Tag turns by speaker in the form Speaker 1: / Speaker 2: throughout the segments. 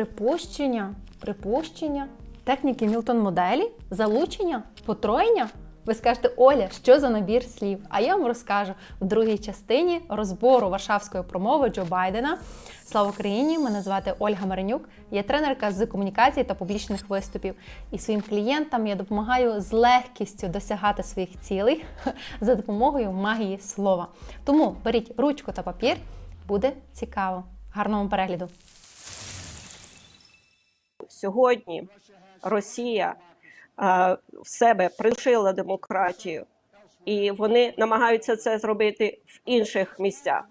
Speaker 1: Припущення, припущення, техніки Мілтон моделі, залучення, потроєння. Ви скажете, Оля, що за набір слів? А я вам розкажу в другій частині розбору Варшавської промови Джо Байдена. Слава Україні! Мене звати Ольга Маринюк. Я тренерка з комунікації та публічних виступів. І своїм клієнтам я допомагаю з легкістю досягати своїх цілей за допомогою магії слова. Тому беріть ручку та папір, буде цікаво. Гарного перегляду!
Speaker 2: Сьогодні Росія е, в себе пришила демократію, і вони намагаються це зробити в інших місцях.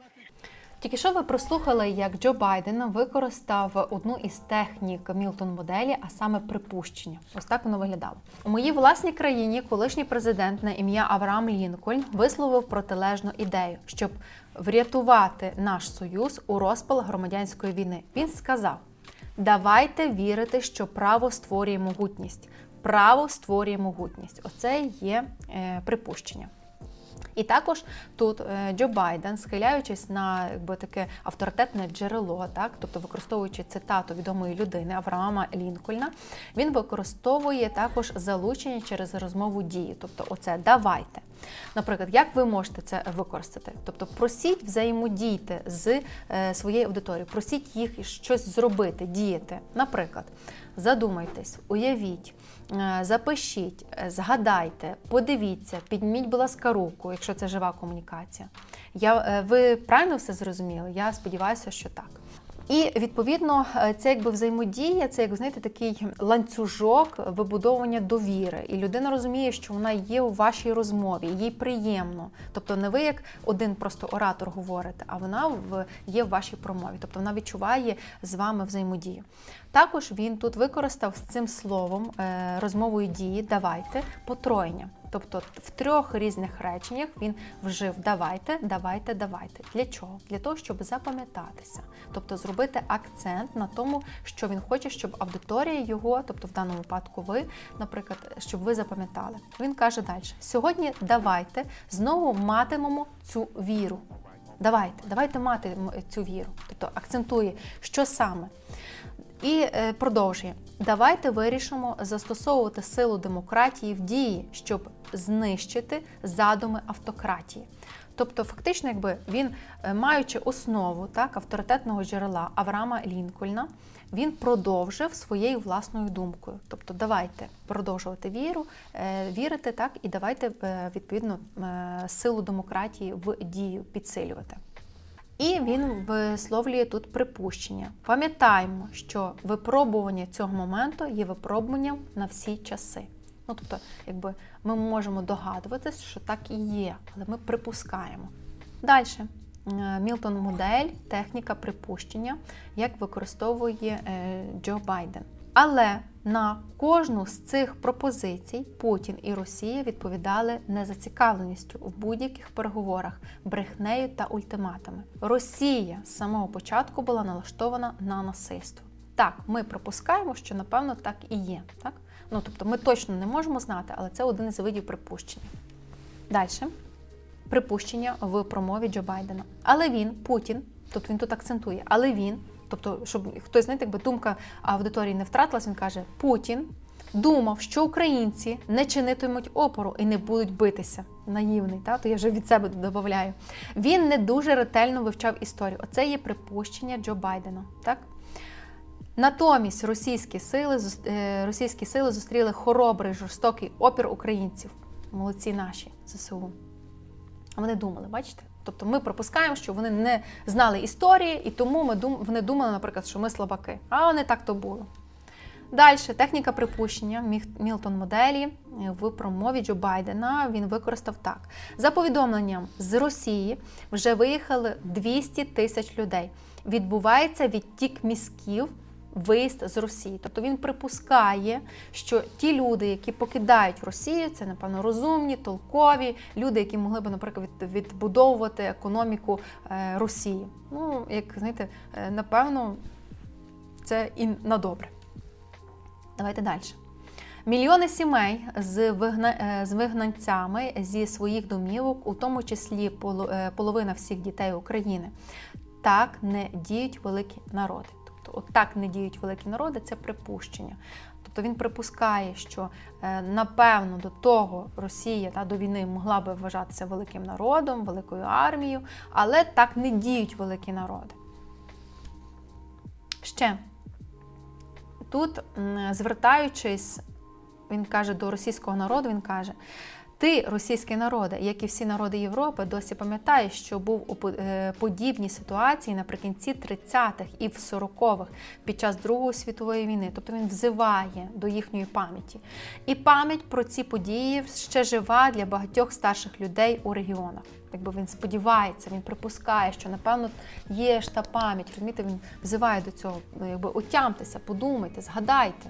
Speaker 1: Тільки що ви прослухали, як Джо Байден використав одну із технік Мілтон моделі, а саме припущення. Ось так воно виглядало. У моїй власній країні колишній президент на ім'я Авраам Лінкольн висловив протилежну ідею, щоб врятувати наш союз у розпал громадянської війни. Він сказав: давайте вірити, що право створює могутність. Право створює могутність. Оце є е, припущення. І також тут е, Джо Байден, схиляючись на якби таке авторитетне джерело, так тобто використовуючи цитату відомої людини Авраама Лінкольна, він використовує також залучення через розмову дії. Тобто, оце давайте. Наприклад, як ви можете це використати? Тобто, просіть взаємодійте з е, своєю аудиторією, просіть їх щось зробити, діяти. Наприклад, задумайтесь, уявіть, е, запишіть, е, згадайте, подивіться, підніміть, будь ласка, руку, якщо це жива комунікація. Я, ви правильно все зрозуміли? Я сподіваюся, що так. І відповідно е, це якби взаємодія, це як знаєте, такий ланцюжок вибудовування довіри. І людина розуміє, що вона є у вашій розмові, їй приємно. Тобто не ви як один просто оратор говорите, а вона в є в вашій промові. Тобто вона відчуває з вами взаємодію. Також він тут використав з цим словом е, розмовою дії давайте потроєння. Тобто в трьох різних реченнях він вжив давайте, давайте, давайте. Для чого? Для того, щоб запам'ятатися, тобто зробити акцент на тому, що він хоче, щоб аудиторія його, тобто в даному випадку ви, наприклад, щоб ви запам'ятали. Він каже далі: сьогодні давайте знову матимемо цю віру. Давайте, давайте мати цю віру. Тобто акцентує, що саме. І е, продовжує: давайте вирішимо застосовувати силу демократії в дії, щоб знищити задуми автократії. Тобто, фактично, якби він, е, маючи основу так, авторитетного джерела Авраама Лінкольна, він продовжив своєю власною думкою. Тобто, давайте продовжувати віру, е, вірити так, і давайте відповідно силу демократії в дію підсилювати. І він висловлює тут припущення. Пам'ятаємо, що випробування цього моменту є випробуванням на всі часи. Ну, тобто, якби ми можемо догадуватися, що так і є, але ми припускаємо. Далі. Мілтон модель, техніка припущення, як використовує е, Джо Байден. Але на кожну з цих пропозицій Путін і Росія відповідали незацікавленістю в будь-яких переговорах, брехнею та ультиматами. Росія з самого початку була налаштована на насильство. Так, ми припускаємо, що напевно так і є. Так? Ну тобто, ми точно не можемо знати, але це один із видів припущення. Далі припущення в промові Джо Байдена. Але він, Путін, тобто він тут акцентує, але він, тобто, щоб хтось знаєте, якби думка аудиторії не втратилась, він каже: Путін думав, що українці не чинитимуть опору і не будуть битися. Наївний, та то я вже від себе додаю. Він не дуже ретельно вивчав історію. Оце є припущення Джо Байдена. Так? Натомість російські сили, е, російські сили зустріли хоробрий жорстокий опір українців. Молодці наші ЗСУ. Вони думали, бачите? Тобто ми пропускаємо, що вони не знали історії, і тому ми дум... вони думали, наприклад, що ми слабаки. А не так то було. Далі техніка припущення Мілтон моделі в промові Джо Байдена він використав так: за повідомленням з Росії вже виїхали 200 тисяч людей. Відбувається відтік мізків. Виїзд з Росії, тобто він припускає, що ті люди, які покидають Росію, це напевно розумні, толкові люди, які могли б, наприклад, відбудовувати економіку е, Росії. Ну, як знаєте, е, напевно, це і на добре. Давайте далі. Мільйони сімей з, вигна... е, з вигнанцями зі своїх домівок, у тому числі поло- половина всіх дітей України. Так не діють великі народи. То От так не діють великі народи, це припущення. Тобто він припускає, що е, напевно до того Росія та до війни могла би вважатися великим народом, великою армією, але так не діють великі народи. Ще тут, звертаючись, він каже до російського народу, він каже: ти, російський народе, як і всі народи Європи, досі пам'ятаєш, що був у е, подібній ситуації наприкінці 30-х і в 40-х під час Другої світової війни. Тобто він взиває до їхньої пам'яті. І пам'ять про ці події ще жива для багатьох старших людей у регіонах. Якби він сподівається, він припускає, що напевно є ж та пам'ять. Розумієте, він взиває до цього. Якби отямтеся, подумайте, згадайте.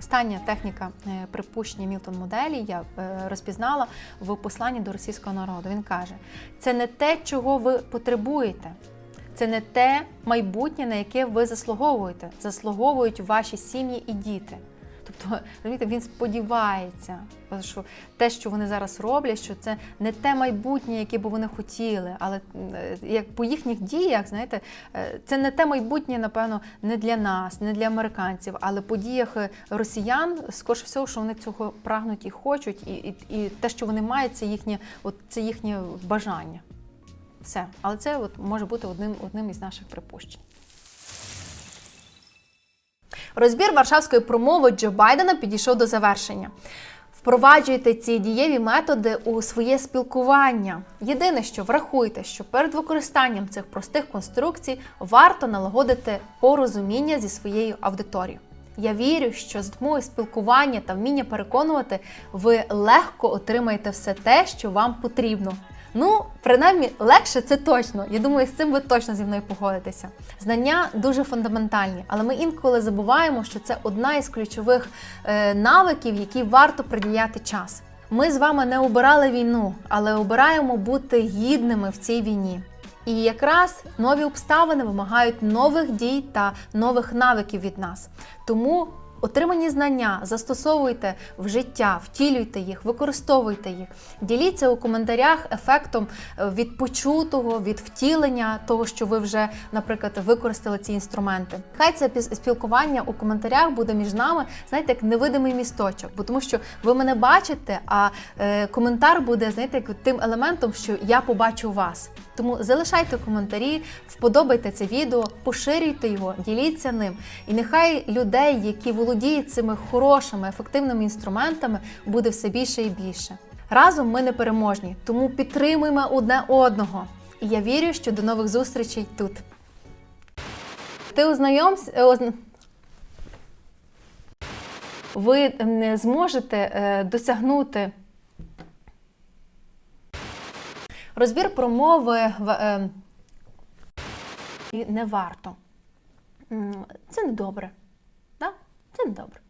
Speaker 1: Остання техніка е, припущення Мілтон моделі я е, розпізнала в посланні до російського народу. Він каже: це не те, чого ви потребуєте, це не те майбутнє, на яке ви заслуговуєте. Заслуговують ваші сім'ї і діти. Тобто, розумієте, він сподівається, що те, що вони зараз роблять, що це не те майбутнє, яке б вони хотіли, але е, як по їхніх діях, знаєте, е, це не те майбутнє, напевно, не для нас, не для американців, але по діях е, росіян, скоріш всього, що вони цього прагнуть і хочуть, і, і, і те, що вони мають, це їхнє, от це їхнє бажання. Все, але це от може бути одним, одним із наших припущень. Розбір Варшавської промови Джо Байдена підійшов до завершення. Впроваджуйте ці дієві методи у своє спілкування. Єдине, що врахуйте, що перед використанням цих простих конструкцій варто налагодити порозуміння зі своєю аудиторією. Я вірю, що з допомогою спілкування та вміння переконувати ви легко отримаєте все те, що вам потрібно. Ну, принаймні, легше це точно. Я думаю, з цим ви точно зі мною погодитеся. Знання дуже фундаментальні, але ми інколи забуваємо, що це одна із ключових е, навиків, які варто приділяти час. Ми з вами не обирали війну, але обираємо бути гідними в цій війні. І якраз нові обставини вимагають нових дій та нових навиків від нас. Тому отримані знання застосовуйте в життя, втілюйте їх, використовуйте їх. Діліться у коментарях ефектом е, від почутого, від втілення того, що ви вже, наприклад, використали ці інструменти. Хай це спілкування у коментарях буде між нами, знаєте, як невидимий місточок, бо тому що ви мене бачите, а е, коментар буде, знаєте, як тим елементом, що я побачу вас. Тому залишайте коментарі, вподобайте це відео, поширюйте його, діліться ним. І нехай людей, які володіють цими хорошими, ефективними інструментами, буде все більше і більше. Разом ми не переможні, тому підтримуємо одне одного. І я вірю, що до нових зустрічей тут. Ти ознайомся. е, Ви зможете е, досягнути Розбір промови в, е, не варто. Це не добре. Да? Це не добре.